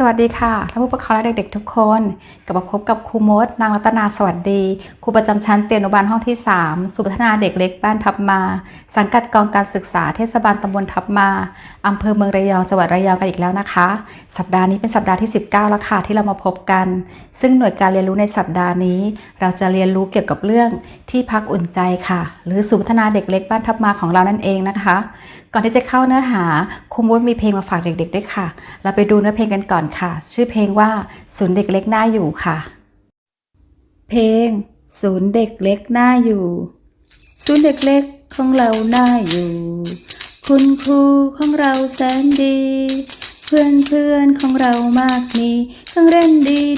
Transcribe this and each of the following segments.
สวัสดีค่ะท่านผู้ปกครองและเด็กๆ ทุกคน กลับมาพบกับครูมด นางรัตนาสวัสดีครูประจำชั้นเตรียมอนุบาลห้องที่ 3 สุพัฒนาเด็กเล็กบ้านทับมา สังกัดกองการศึกษาเทศบาลตำบลทับมาอำเภอเมืองระยองจังหวัดระยองกันอีกแล้วนะคะ สัปดาห์นี้เป็นสัปดาห์ที่ 19 แล้วค่ะที่เรามาพบกัน ซึ่งหน่วยการเรียนรู้ในสัปดาห์นี้ เราจะเรียนรู้เกี่ยวกับเรื่องที่พักอุ่นใจค่ะ หรือศูนย์พัฒนาเด็กเล็กบ้านทับมาของเรานั่นเองนะคะ ก่อนที่จะเข้าเนื้อหาครูมดมีเพลงมาฝากเด็ก ๆ ด้วยค่ะ เราไปดูเนื้อเพลงกันก่อนค่ะ ชื่อเพลงว่าศูนย์เด็กเล็กน่าอยู่ค่ะ เพลงศูนย์เด็กเล็กน่าอยู่ ศูนย์เด็กเล็กของเราน่าอยู่ คุณครูของเราแสนดี เพื่อนเพื่อนของเรามากมีเครื่องเล่น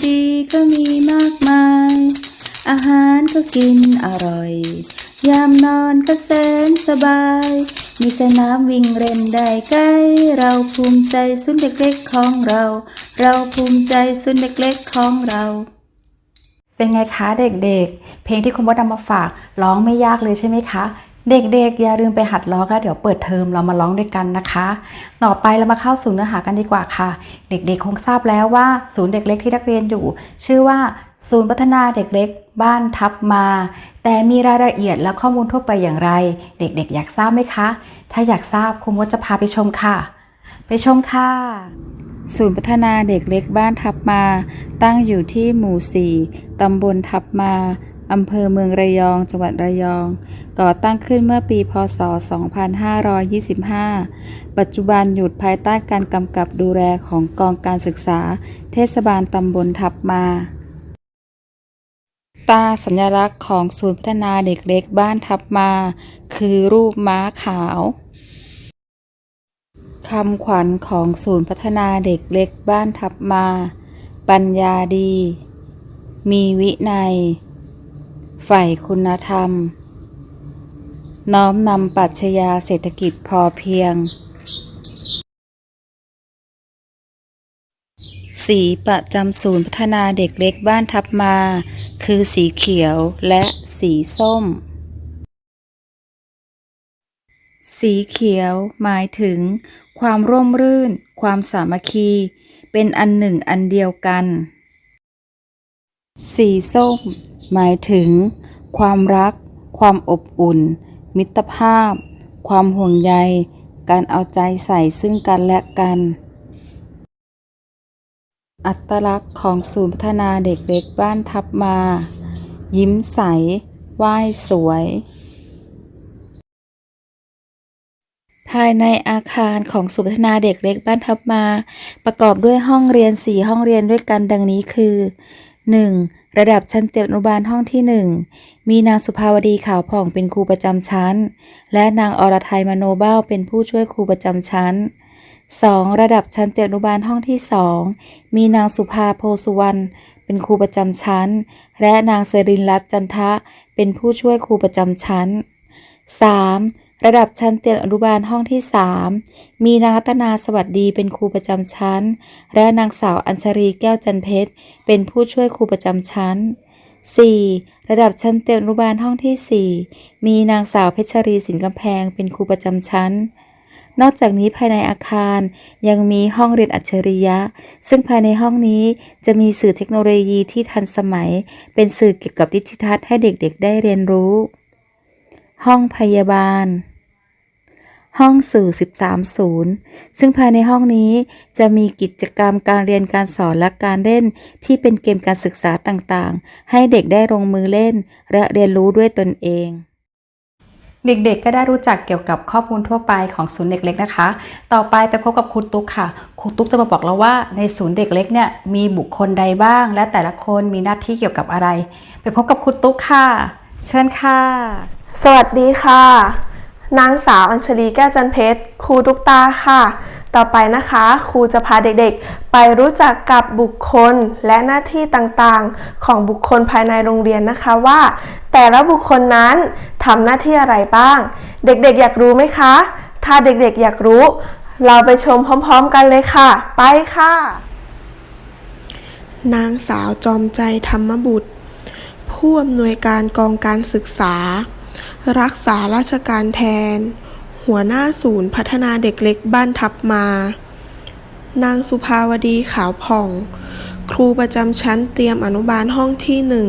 ดีๆ ก็มีมากมาย อาหารก็กินอร่อย ยามนอนก็แสนสบาย มีสนามวิ่งเล่นได้ใกล้เราภูมิใจศูนเด็กเล็กของเรา เราภูมิใจศูนเด็กเล็กของเรา เป็นไงคะเด็กๆ เพลงที่คุณมดนำมาฝากร้องไม่ยากเลยใช่ไหมคะ เด็กๆ อย่าลืมไปหัดร้องแล้วเดี๋ยวเปิดเทอมเรามาร้องด้วยกันนะคะ ต่อไปเรามาเข้าสู่เนื้อหากันดีกว่าค่ะ เด็กๆ คงทราบแล้วว่าศูนย์เด็กเล็กที่นักเรียนอยู่ ชื่อว่า ศูนย์พัฒนาเด็กเล็ก บ้านทับมา แต่มีรายละเอียดและข้อมูลทั่วไปอย่างไร เด็กๆ อยากทราบไหมคะ ถ้าอยากทราบครูมดจะพาไปชมค่ะ ไปชมค่ะ ศูนย์พัฒนาเด็กเล็กบ้านทับมา ตั้งอยู่ที่หมู่ 4 ตำบลทับมาอำเภอเมืองระยอง จังหวัดระยอง ก่อตั้งขึ้นเมื่อปี พศ 2525 ปัจจุบันอยู่ภายใต้การกำกับดูแลของกองการศึกษา เทศบาลตำบลทับมา ตาสัญลักษณ์ของศูนย์พัฒนาเด็กเล็กบ้านทับมา คือรูปม้าขาวคำขวัญของศูนย์พัฒนาเด็กเล็กบ้านทับมา ปัญญาดี มีวินัย ใฝ่คุณธรรม น้อมนำปรัชญาเศรษฐกิจพอเพียง สีประจำศูนย์พัฒนาเด็กเล็กบ้านทับมา คือสีเขียวและสีส้ม สีเขียวหมายถึง ความร่มรื่น ความสามัคคี เป็นอันหนึ่งอันเดียวกัน สีส้ม หมายถึง ความรัก ความอบอุ่น มิตรภาพ ความห่วงใย การเอาใจใส่ซึ่งกันและกัน อัตลักษณ์ของศูนย์พัฒนาเด็กเล็กบ้านทับมา ยิ้มใสไหว้สวย ภายในอาคารของศูนย์พัฒนาเด็กเล็กบ้านทับมา ประกอบด้วยห้องเรียน 4 ห้องเรียนด้วยกันดังนี้คือ 1. ระดับชั้นเตรียมอนุบาลห้องที่ 1 มีนางสุภาวดีขาวผ่องเป็นครูประจำชั้น และนางอรไทยมโนเบ้าเป็นผู้ช่วยครูประจำชั้น 2. ระดับชั้นเตรียมอนุบาลห้องที่ 2 มีนางสุภาโพสุวรรณเป็นครูประจำชั้น และนางเสรินรัตน์จันทะเป็นผู้ช่วยครูประจำชั้น 3. ระดับชั้นเตรียมอนุบาลห้องที่ 3 มีนางรัตนาสวัสดีเป็นครูประจำชั้น และนางสาวอัญชรีแก้วจันเพชรเป็นผู้ช่วยครูประจำชั้น 4. ระดับชั้นเตรียมอนุบาลห้องที่ 4 มีนางสาวเพชรีสินกำแพงเป็นครูประจำชั้น นอกจากนี้ภายในอาคารยังมีห้องเรียนอัจฉริยะ ซึ่งภายในห้องนี้จะมีสื่อเทคโนโลยีที่ทันสมัย เป็นสื่อเกี่ยวกับดิจิทัลให้เด็กๆ ได้เรียนรู้ ห้องพยาบาล ห้องสื่อ 13ศูนย์ซึ่งภายในห้องนี้จะมีกิจกรรมการเรียนการสอนและการเล่น ที่เป็นเกมการศึกษาต่างๆ ให้เด็กได้ลงมือเล่น และเรียนรู้ด้วยตนเอง เด็กๆ ก็ได้รู้จักเกี่ยวกับข้อมูลทั่วไปของศูนย์เด็กเล็กนะคะ ต่อไปไปพบกับครูตุ๊กค่ะ ครูตุ๊กจะมาบอกเราว่าในศูนย์เด็กเล็กเนี่ยมีบุคคลใดบ้าง และแต่ละคนมีหน้าที่เกี่ยวกับอะไร ไปพบกับครูตุ๊กค่ะ เชิญค่ะ สวัสดีค่ะ นางสาวอัญชลีแก้วจันเพชร ครูทุกตาค่ะ ต่อไปนะคะครูจะพาเด็กๆ ไปรู้จักกับบุคคลและหน้าที่ต่างๆ ของบุคคลภายในโรงเรียนนะคะว่า แต่ละบุคคลนั้น ทำหน้าที่อะไรบ้าง เด็กๆอยากรู้ไหมคะ ถ้าเด็กๆอยากรู้ เราไปชมพร้อมๆกันเลยค่ะ ไปค่ะ นางสาวจอมใจธรรมบุตร ผู้อำนวยการกองการศึกษา รักษาราชการแทน หัวหน้าศูนย์พัฒนาเด็กเล็กบ้านทับมา นางสุภาวดีขาวผ่อง ครูประจำชั้นเตรียมอนุบาลห้องที่หนึ่ง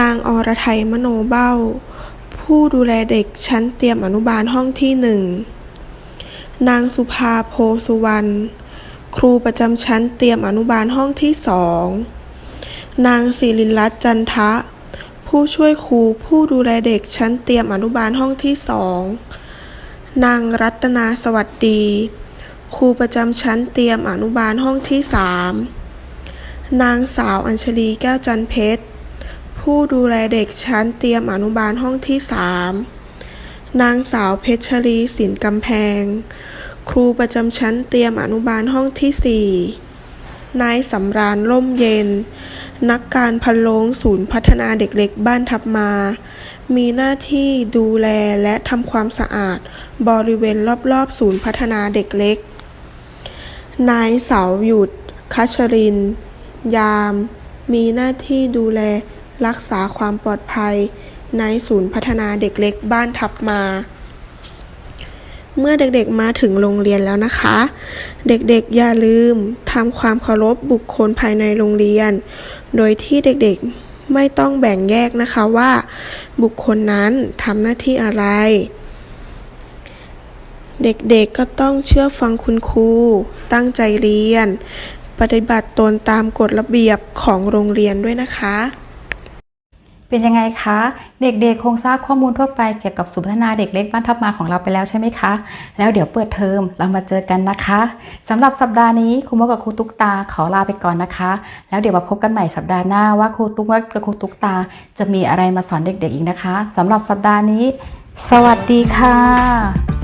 นางอรไทยมโนเบ้า ผู้ดูแลเด็กชั้นเตรียมอนุบาลห้องที่หนึ่ง นางสุภาโพสุวรรณ ครูประจำชั้นเตรียมอนุบาลห้องที่สอง นางศิริรัตน์จันทะ ผู้ช่วยครูผู้ดูแลเด็กชั้นเตรียมอนุบาลห้องที่สอง นางรัตนาสวัสดี ครูประจำชั้นเตรียมอนุบาลห้องที่สาม นางสาวอัญชลีแก้วจันเพชร ผู้ดูแลเด็กชั้นเตรียมอนุบาลห้องที่สามนางสาวเพชรลีสินกำแพง ครูประจำชั้นเตรียมอนุบาลห้องที่สี่นายสำราญร่มเย็น นักการพันโลงศูนย์พัฒนาเด็กเล็กบ้านทับมา มีหน้าที่ดูแลและทำความสะอาด บริเวณรอบๆ ศูนย์พัฒนาเด็กเล็ก นายเสาหยุดคัชริน ยาม มีหน้าที่ดูแล รักษาความปลอดภัย ในศูนย์พัฒนาเด็กเล็กบ้านทับมา เมื่อเด็กๆมาถึงโรงเรียนแล้วนะคะ เด็กๆอย่าลืมทำความเคารพบุคคลภายในโรงเรียน โดยที่เด็กๆไม่ต้องแบ่งแยกนะคะว่า บุคคลนั้นทำหน้าที่อะไรเด็กๆ ก็ต้องเชื่อฟังคุณครู ตั้งใจเรียน ปฏิบัติตนตามกฎระเบียบของโรงเรียนด้วยนะคะ เป็นยังไงคะ เด็กๆ คงทราบข้อมูลทั่วไปเกี่ยวกับศูนย์พัฒนาเด็กเล็กบ้านทับมาของเราไปแล้วใช่ไหมคะ แล้วเดี๋ยวเปิดเทอมเรามาเจอกันนะคะสำหรับสัปดาห์นี้ครูมดกับครูตุ๊กตาขอลาไปก่อนนะคะ แล้วเดี๋ยวมาพบกันใหม่สัปดาห์หน้าว่าครูตุ๊กมดกับครูตุ๊กตา จะมีอะไรมาสอนเด็กๆอีกนะคะสำหรับสัปดาห์นี้ สวัสดีค่ะ